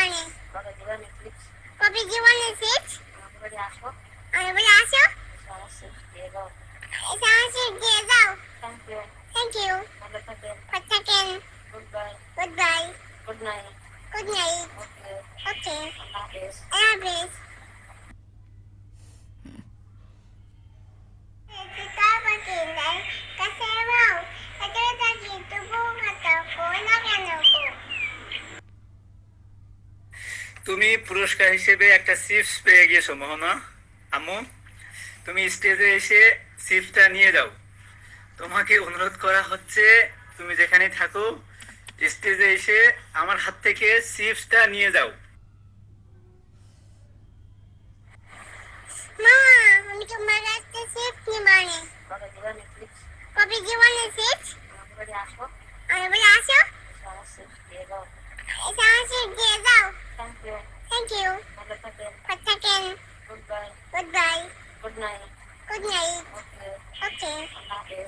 জীবনে ক্লিপস কবে জীবনে সিট আমাকে বাড়ি আসো আমি বলে আসো সমস্যা দিয়ে দাও এটা আমার দিয়ে যাও থ্যাংক ইউ থ্যাংক ইউ ভালো থাকেন ভালো থাকেন good bye good bye good night good night okay okay আল্লাহ হাফেজ তুমি পুরস্কার হিসেবে একটা চিপস পেয়ে গিয়েছো মোহনা। আম্মু তুমি স্টেজে এসে চিপসটা নিয়ে যাও। তোমাকে অনুরোধ করা হচ্ছে তুমি যেখানে থাকো স্টেজে এসে আমার হাত থেকে চিপসটা নিয়ে যাও। Mama, আমি তোমার কাছে শিফট নিবানে কবে জীবনে কবে আসো। আমি বলে আসো। এটা Goodbye. Good night. Good night. Okay. Okay.